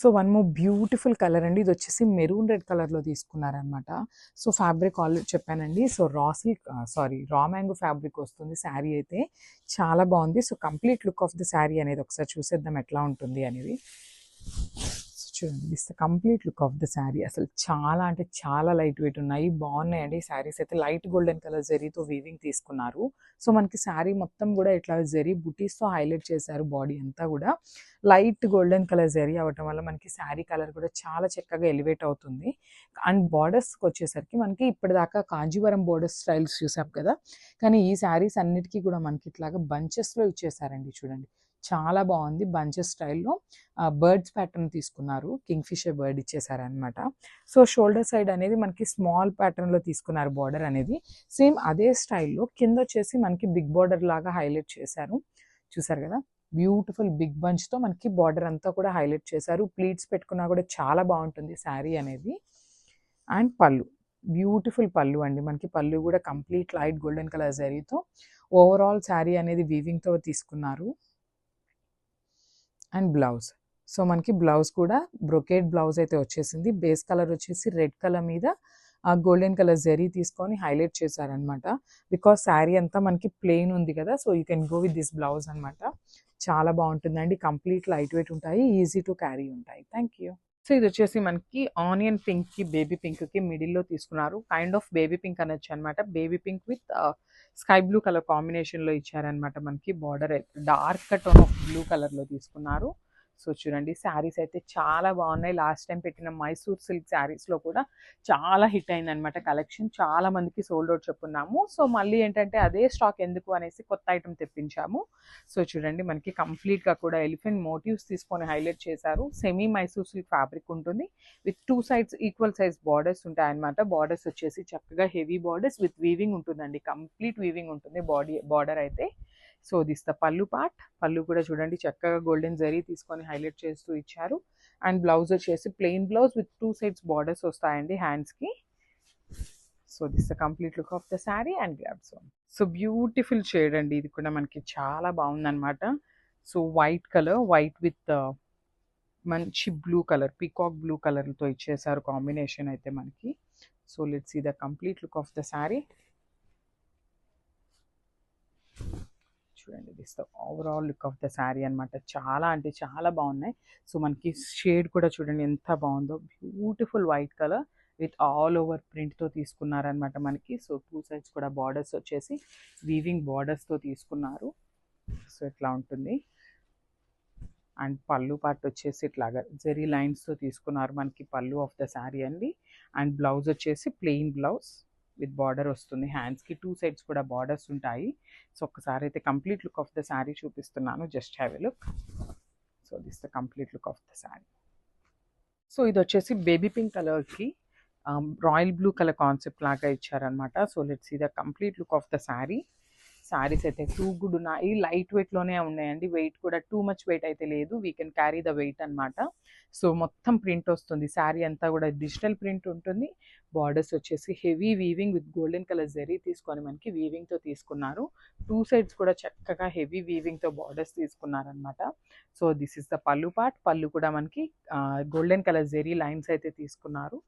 So one more beautiful colour అండి. ఇది వచ్చేసి మెరూన్ రెడ్ కలర్లో తీసుకున్నారనమాట సో ఫ్యాబ్రిక్ ఆల్రెడీ చెప్పానండి. So raw silk sari raw mango fabric వస్తుంది శారీ అయితే. చాలా బాగుంది. So complete look of the sari అనేది ఒకసారి చూసేద్దాం ఎట్లా ఉంటుంది అనేది. చూడండి. This complete look of the sari. అసలు చాలా అంటే చాలా లైట్ వెయిట్ ఉన్నాయి. బాగున్నాయండి. శారీస్ అయితే లైట్ గోల్డెన్ కలర్ జరీతో వీవింగ్ తీసుకున్నారు. సో మనకి శారీ మొత్తం కూడా ఇట్లా జరీ బుటీస్తో హైలైట్ చేశారు బాడీ అంతా కూడా. లైట్ గోల్డెన్ కలర్ జరీ అవ్వటం వల్ల మనకి శారీ కలర్ కూడా చాలా చక్కగా ఎలివేట్ అవుతుంది. అండ్ బార్డర్స్కి వచ్చేసరికి మనకి ఇప్పటిదాకా కాంజీవరం బార్డర్ స్టైల్స్ చూసాం కదా. కానీ ఈ శారీస్ అన్నిటికీ కూడా మనకి ఇట్లాగా బంచెస్లో ఇచ్చేసారండి చూడండి. చాలా బాగుంది బంచెస్ స్టైల్లో. బర్డ్స్ ప్యాటర్న్ తీసుకున్నారు. కింగ్ ఫిషర్ బర్డ్ ఇచ్చేసారనమాట సో షోల్డర్ సైడ్ అనేది మనకి స్మాల్ ప్యాటర్న్లో తీసుకున్నారు బార్డర్ అనేది. సేమ్ అదే స్టైల్లో కింద వచ్చేసి మనకి బిగ్ బార్డర్ లాగా హైలైట్ చేశారు. చూసారు కదా? బ్యూటిఫుల్ బిగ్ బంచ్తో మనకి బార్డర్ అంతా కూడా హైలైట్ చేశారు. ప్లీట్స్ పెట్టుకున్నా కూడా చాలా బాగుంటుంది శారీ అనేది. అండ్ పళ్ళు. బ్యూటిఫుల్ పళ్ళు అండి. మనకి పళ్ళు కూడా కంప్లీట్ లైట్ గోల్డెన్ కలర్ జరీతో ఓవరాల్ శారీ అనేది వీవింగ్తో తీసుకున్నారు. And blouse. సో మనకి బ్లౌజ్ కూడా బ్రొకేట్ బ్లౌజ్ అయితే వచ్చేసింది. బేస్ కలర్ వచ్చేసి రెడ్ కలర్ మీద ఆ గోల్డెన్ కలర్ జరీ తీసుకొని హైలైట్ చేశారనమాట బికాస్ శారీ అంతా మనకి ప్లెయిన్ ఉంది కదా so you can go with this blouse అనమాట చాలా బాగుంటుందండి. కంప్లీట్ లైట్ వెయిట్ ఉంటాయి ఈజీ టు క్యారీ ఉంటాయి. Thank you. సో ఇది వచ్చేసి మనకి ఆనియన్ పింక్కి బేబీ పింక్కి మిడిల్లో తీసుకున్నారు. కైండ్ ఆఫ్ బేబీ పింక్ అనొచ్చు అనమాట baby pink with sky blue colour కాంబినేషన్లో ఇచ్చారనమాట మనకి. Border dark tone of blue కలర్లో తీసుకున్నారు. సో చూడండి శారీస్ అయితే చాలా బాగున్నాయి. లాస్ట్ టైం పెట్టిన మైసూర్ సిల్క్ శారీస్లో కూడా చాలా హిట్ అయింది అనమాట కలెక్షన్. చాలా మందికి సోల్డ్ అవుట్ చెప్పున్నాము. సో మళ్ళీ ఏంటంటే అదే స్టాక్ ఎందుకు అనేసి కొత్త ఐటమ్ తెప్పించాము. సో చూడండి మనకి కంప్లీట్గా కూడా ఎలిఫెంట్ మోటివ్స్ తీసుకొని హైలైట్ చేశారు. సెమీ మైసూర్ సిల్క్ ఫ్యాబ్రిక్ ఉంటుంది. With two sides equal size borders ఉంటాయన్నమాట. బార్డర్స్ వచ్చేసి చక్కగా హెవీ బార్డర్స్ విత్ వీవింగ్ ఉంటుందండి. కంప్లీట్ వీవింగ్ ఉంటుంది బాడీ బార్డర్ అయితే. So this the pallu part. Pallu కూడా చూడండి చక్కగా గోల్డెన్ జరీ తీసుకొని హైలైట్ చేస్తూ ఇచ్చారు. అండ్ బ్లౌజ్ వచ్చేసి plain blouse with two sides borders వస్తాయండి హ్యాండ్స్కి so this the complete look of the sari and grabs so beautiful shade అండి ఇది కూడా మనకి. చాలా బాగుందన్నమాట. So white colour white with మంచి బ్లూ కలర్ పీకాక్ బ్లూ కలర్తో ఇచ్చేసారు కాంబినేషన్ అయితే మనకి. So let's see the complete look of the sari. చూడండి this the overall look of the sari అనమాట చాలా అంటే చాలా బాగున్నాయి. సో మనకి షేడ్ కూడా చూడండి ఎంత బాగుందో. Beautiful white colour with all over ప్రింట్తో తీసుకున్నారనమాట మనకి. సో టూ సైడ్స్ కూడా బార్డర్స్ వచ్చేసి వీవింగ్ బార్డర్స్తో తీసుకున్నారు. సో ఇట్లా ఉంటుంది. అండ్ పళ్ళు పార్ట్ వచ్చేసి ఇట్లాగా జెరీ లైన్స్తో తీసుకున్నారు మనకి పళ్ళు ఆఫ్ ద శారీ అండి. అండ్ బ్లౌజ్ వచ్చేసి ప్లెయిన్ బ్లౌజ్ విత్ బార్డర్ వస్తుంది. హ్యాండ్స్కి టూ సైడ్స్ కూడా బార్డర్స్ ఉంటాయి. సో ఒక్కసారి అయితే complete look of the sari చూపిస్తున్నాను. Just have a look. So this the complete look of the sari so ఇది వచ్చేసి బేబీ పింక్ కలర్కి రాయల్ బ్లూ కలర్ కాన్సెప్ట్ లాగా ఇచ్చారనమాట so let's see the complete look of the sari saris అయితే too good ఉన్నాయి light వెయిట్లోనే ఉన్నాయండి. Weight కూడా టూ మచ్ వెయిట్ అయితే లేదు. We can carry the weight అనమాట సో మొత్తం ప్రింట్ వస్తుంది. శారీ అంతా కూడా డిజిటల్ ప్రింట్ ఉంటుంది. బార్డర్స్ వచ్చేసి heavy weaving with golden colour zari తీసుకొని మనకి వీవింగ్తో తీసుకున్నారు. టూ సైడ్స్ కూడా చక్కగా హెవీ వీవింగ్తో borders తీసుకున్నారనమాట so this is the pallu part. Pallu కూడా మనకి గోల్డెన్ కలర్ జెరీ లైన్స్ అయితే తీసుకున్నారు.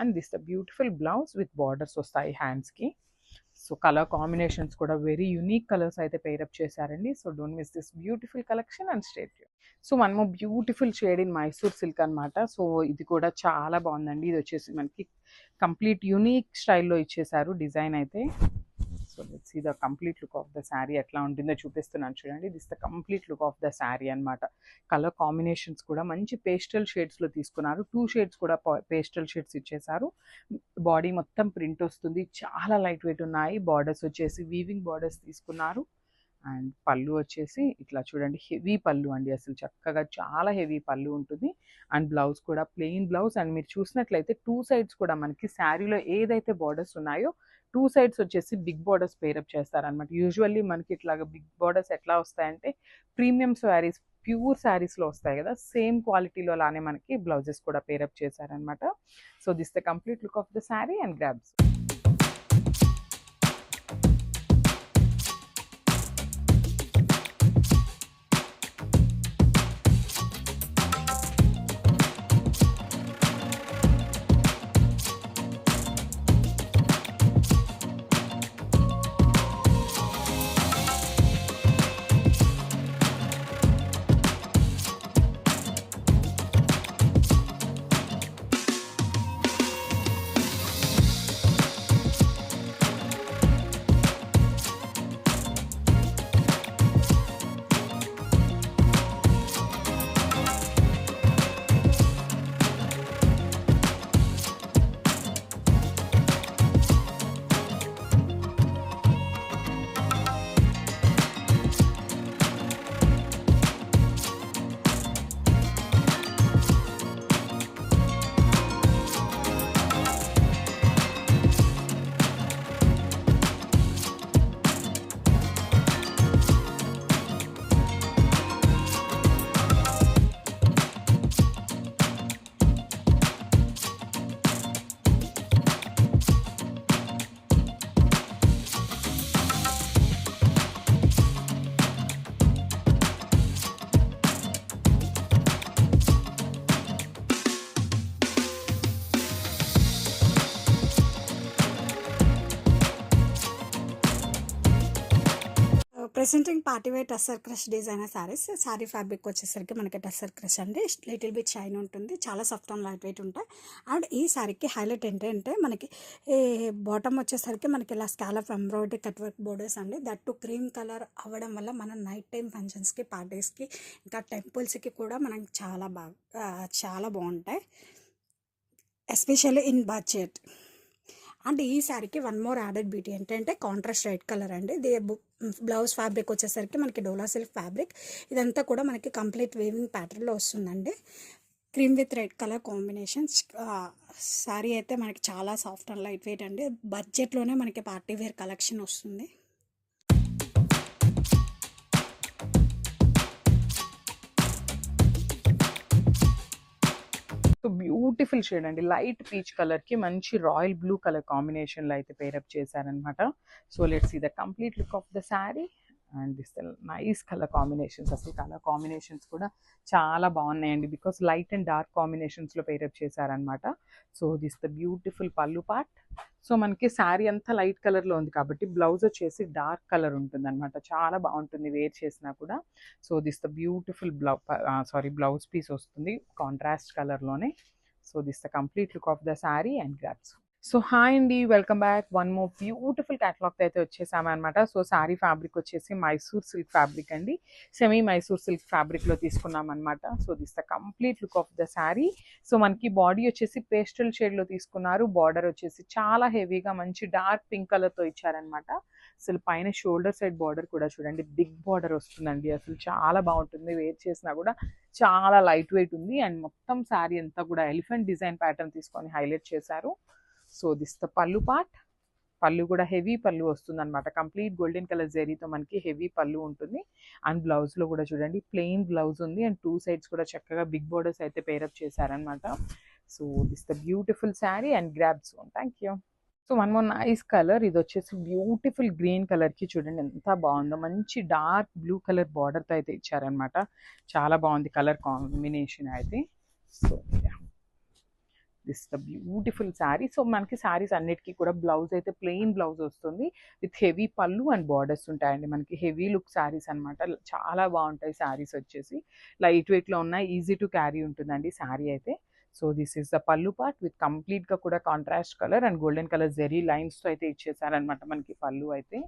And this the beautiful blouse with borders వస్తాయి హ్యాండ్స్కి. సో కలర్ కాంబినేషన్స్ కూడా వెరీ యూనిక్ కలర్స్ అయితే పేరప్ చేశారండి. So don't miss this beautiful collection and state so మనము beautiful shade in Mysore silk అనమాట so ఇది కూడా చాలా బాగుందండి. ఇది వచ్చేసి మనకి కంప్లీట్ యూనిక్ స్టైల్లో ఇచ్చేసారు డిజైన్ అయితే. So let's see the complete look of the sari ఎట్లా ఉంటుందో చూపిస్తున్నాను చూడండి. This the complete look of the sari అనమాట కలర్ కాంబినేషన్స్ కూడా మంచి పేస్టల్ షేడ్స్లో తీసుకున్నారు. టూ షేడ్స్ కూడా పేస్టల్ షేడ్స్ ఇచ్చేసారు బాడీ మొత్తం ప్రింట్ వస్తుంది. చాలా లైట్ వెయిట్ ఉన్నాయి. బార్డర్స్ వచ్చేసి వీవింగ్ బార్డర్స్ తీసుకున్నారు. అండ్ పళ్ళు వచ్చేసి ఇట్లా చూడండి. హెవీ పళ్ళు అండి అసలు. చక్కగా చాలా హెవీ పళ్ళు ఉంటుంది. అండ్ బ్లౌజ్ కూడా ప్లెయిన్ బ్లౌజ్ అండ్ మీరు చూసినట్లయితే టూ సైడ్స్ కూడా మనకి శారీలో ఏదైతే బార్డర్స్ ఉన్నాయో టూ సైడ్స్ వచ్చేసి బిగ్ బార్డర్స్ పేరప్ చేస్తారనమాట యూజువల్లీ మనకి ఇట్లాగా బిగ్ బార్డర్స్ ఎట్లా వస్తాయంటే ప్రీమియం శారీస్ ప్యూర్ శారీస్లో వస్తాయి కదా సేమ్ క్వాలిటీలో లానే మనకి బ్లౌజెస్ కూడా పేరప్ చేశారనమాట so this the complete look of the sari and grabs. Presenting party wear tussar crush designer saris. Sari fabric వచ్చేసరికి మనకి టస్సర్ క్రష్ అండి. లిటిల్ బిట్ షైన్ ఉంటుంది. చాలా సాఫ్ట్ అండ్ లైట్ వెయిట్ ఉంటాయి. అండ్ ఈ సారీకి హైలైట్ ఏంటంటే మనకి బాటమ్ వచ్చేసరికి మనకి ఇలా scallop embroidery cut work borders అండి. దట్ టు క్రీమ్ కలర్ అవ్వడం వల్ల మనం నైట్ టైం ఫంక్షన్స్కి పార్టీస్కి ఇంకా టెంపుల్స్కి కూడా మనకి చాలా బాగా చాలా బాగుంటాయి. Especially in budget. అండ్ ఈ శారీకి వన్ మోర్ యాడెడ్ బ్యూటీ ఏంటంటే కాంట్రాస్ట్ రెడ్ కలర్ అండి. ఇది బ్లౌజ్ ఫ్యాబ్రిక్ వచ్చేసరికి మనకి డోలా సిల్క్ ఫ్యాబ్రిక్. ఇదంతా కూడా మనకి కంప్లీట్ వేవింగ్ ప్యాటర్న్లో వస్తుందండి. Cream with red colour combination. Sari అయితే మనకి చాలా సాఫ్ట్ అండ్ లైట్ వెయిట్ అండి. బడ్జెట్లోనే మనకి పార్టీ వేర్ కలెక్షన్ వస్తుంది. సో బ్యూటిఫుల్ షేడ్ అండి. లైట్ పీచ్ కలర్కి మంచి రాయల్ బ్లూ కలర్ కాంబినేషన్లో అయితే పేరప్ చేశారనమాట so let's see the complete look of the sari and this nice colour combinations. అసలు కలర్ కాంబినేషన్స్ కూడా చాలా బాగున్నాయండి. బికాస్ లైట్ అండ్ డార్క్ కాంబినేషన్స్లో పేరప్ చేశారనమాట so this the beautiful pallu part. So మనకి శారీ అంతా లైట్ కలర్లో ఉంది కాబట్టి బ్లౌజ్ వచ్చేసి డార్క్ కలర్ ఉంటుంది అనమాట చాలా బాగుంటుంది వేర్ చేసినా కూడా. So this the beautiful బ్లౌ sorry blouse piece వస్తుంది కాంట్రాస్ట్ కలర్లోనే. So this the complete look of the sari and grabs so hi అండి welcome back. One more beautiful catalogue అయితే వచ్చేసామన్నమాట సో శారీ ఫ్యాబ్రిక్ వచ్చేసి మైసూర్ సిల్క్ ఫ్యాబ్రిక్ అండి. Semi Mysore silk ఫ్యాబ్రిక్లో తీసుకున్నాం అనమాట so this the complete look of the sari. So మనకి body వచ్చేసి పేస్టల్ షేడ్లో తీసుకున్నారు. బార్డర్ వచ్చేసి చాలా హెవీగా మంచి డార్క్ పింక్ కలర్తో ఇచ్చారనమాట అసలు పైన షోల్డర్ సైడ్ బార్డర్ కూడా చూడండి బిగ్ బార్డర్ వస్తుందండి. అసలు చాలా బాగుంటుంది. వేర్ చేసినా కూడా చాలా లైట్ వెయిట్ ఉంది. అండ్ మొత్తం శారీ అంతా కూడా ఎలిఫెంట్ డిజైన్ ప్యాటర్న్ తీసుకొని హైలైట్ చేశారు. So this the pallu part pallu కూడా హెవీ పళ్ళు వస్తుంది అనమాట కంప్లీట్ గోల్డెన్ కలర్ జరీతో మనకి హెవీ పళ్ళు ఉంటుంది. అండ్ బ్లౌజ్లో కూడా చూడండి ప్లెయిన్ బ్లౌజ్ ఉంది. అండ్ టూ సైడ్స్ కూడా చక్కగా బిగ్ బోర్డర్స్ అయితే పేరప్ చేశారనమాట so this the beautiful sari and grabs thank you. So one more nice colour. ఇది వచ్చేసి బ్యూటిఫుల్ గ్రీన్ కలర్కి చూడండి ఎంత బాగుందో. మంచి డార్క్ బ్లూ కలర్ బార్డర్తో అయితే ఇచ్చారనమాట చాలా బాగుంది కలర్ కాంబినేషన్ అయితే. So this the beautiful sari. So మనకి శారీస్ అన్నిటికీ కూడా బ్లౌజ్ అయితే ప్లెయిన్ బ్లౌజ్ వస్తుంది. With heavy pallu and borders ఉంటాయండి. మనకి హెవీ లుక్ శారీస్ అనమాట చాలా బాగుంటాయి శారీస్ వచ్చేసి. లైట్ వెయిట్లో ఉన్నాయి ఈజీ టు క్యారీ ఉంటుందండి శారీ అయితే. So this is the pallu part with కంప్లీట్గా కూడా contrast colour and golden colour zari లైన్స్తో అయితే ఇచ్చేసారనమాట మనకి పళ్ళు అయితే.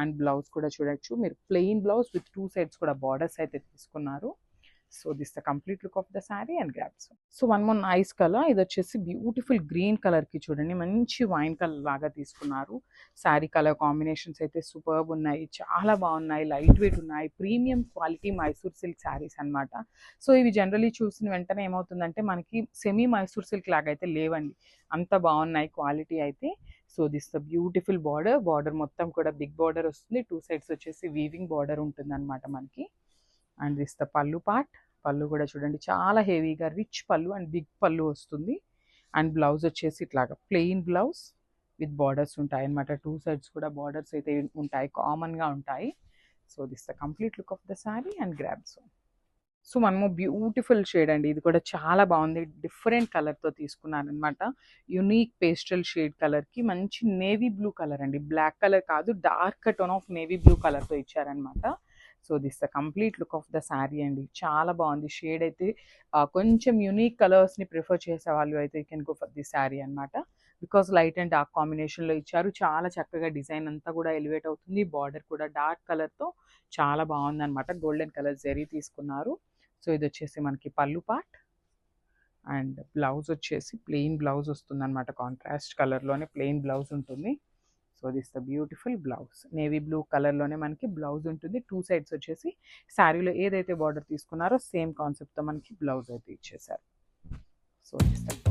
అండ్ బ్లౌజ్ కూడా చూడొచ్చు. మీరు plain blouse with two sides కూడా బార్డర్స్ అయితే తీసుకున్నారు. So this the complete look of the sari and grabs so one more ice colour ఇది వచ్చేసి బ్యూటిఫుల్ గ్రీన్ కలర్కి చూడండి. మంచి వైన్ కలర్ లాగా తీసుకున్నారు. శారీ కలర్ కాంబినేషన్స్ అయితే సూపర్బ్ ఉన్నాయి. చాలా బాగున్నాయి. లైట్ వెయిట్ ఉన్నాయి. Premium quality Mysore silk saris అన్నమాట. సో ఇవి జనరలీ చూసిన వెంటనే ఏమవుతుందంటే మనకి సెమీ మైసూర్ సిల్క్ లాగా అయితే లేవండి. అంత బాగున్నాయి క్వాలిటీ అయితే. So this the beautiful border border మొత్తం కూడా బిగ్ బార్డర్ వస్తుంది. టూ సైడ్స్ వచ్చేసి వీవింగ్ బార్డర్ ఉంటుంది మనకి. And this the pallu part. Pallu కూడా చూడండి చాలా హెవీగా రిచ్ పళ్ళు అండ్ బిగ్ పళ్ళు వస్తుంది. అండ్ బ్లౌజ్ వచ్చేసి ఇట్లాగా ప్లెయిన్ బ్లౌజ్ విత్ బార్డర్స్ ఉంటాయి అనమాట టూ సైడ్స్ కూడా బార్డర్స్ అయితే ఉంటాయి కామన్గా ఉంటాయి. So this the complete look of the sari and grabs. So మనము బ్యూటిఫుల్ షేడ్ అండి. ఇది కూడా చాలా బాగుంది. డిఫరెంట్ కలర్తో తీసుకున్నాను అనమాట యునీక్ పేస్టల్ షేడ్ కలర్కి మంచి నేవీ బ్లూ కలర్ అండి. బ్లాక్ కలర్ కాదు dark tone of navy blue కలర్తో ఇచ్చారనమాట so this the complete look of the sari అండి. చాలా బాగుంది. షేడ్ అయితే కొంచెం యునీక్ కలర్స్ని ప్రిఫర్ చేసే వాళ్ళు అయితే you can go for the sari అనమాట బికాస్ లైట్ అండ్ డార్క్ కాంబినేషన్లో ఇచ్చారు. చాలా చక్కగా డిజైన్ అంతా కూడా ఎలివేట్ అవుతుంది. బార్డర్ కూడా డార్క్ కలర్తో చాలా బాగుంది అనమాట గోల్డెన్ కలర్ జరీ తీసుకున్నారు. సో ఇది వచ్చేసి మనకి పళ్ళు పార్ట్ అండ్ బ్లౌజ్ వచ్చేసి ప్లెయిన్ బ్లౌజ్ వస్తుంది అనమాట కాంట్రాస్ట్ కలర్లోనే ప్లెయిన్ బ్లౌజ్ ఉంటుంది. So this the beautiful blouse. Navy blue కలర్లోనే మనకి బ్లౌజ్ ఉంటుంది. టూ సైడ్స్ వచ్చేసి శారీలో ఏదైతే బార్డర్ తీసుకున్నారో సేమ్ కాన్సెప్ట్తో మనకి బ్లౌజ్ అయితే ఇచ్చేసారు. So this the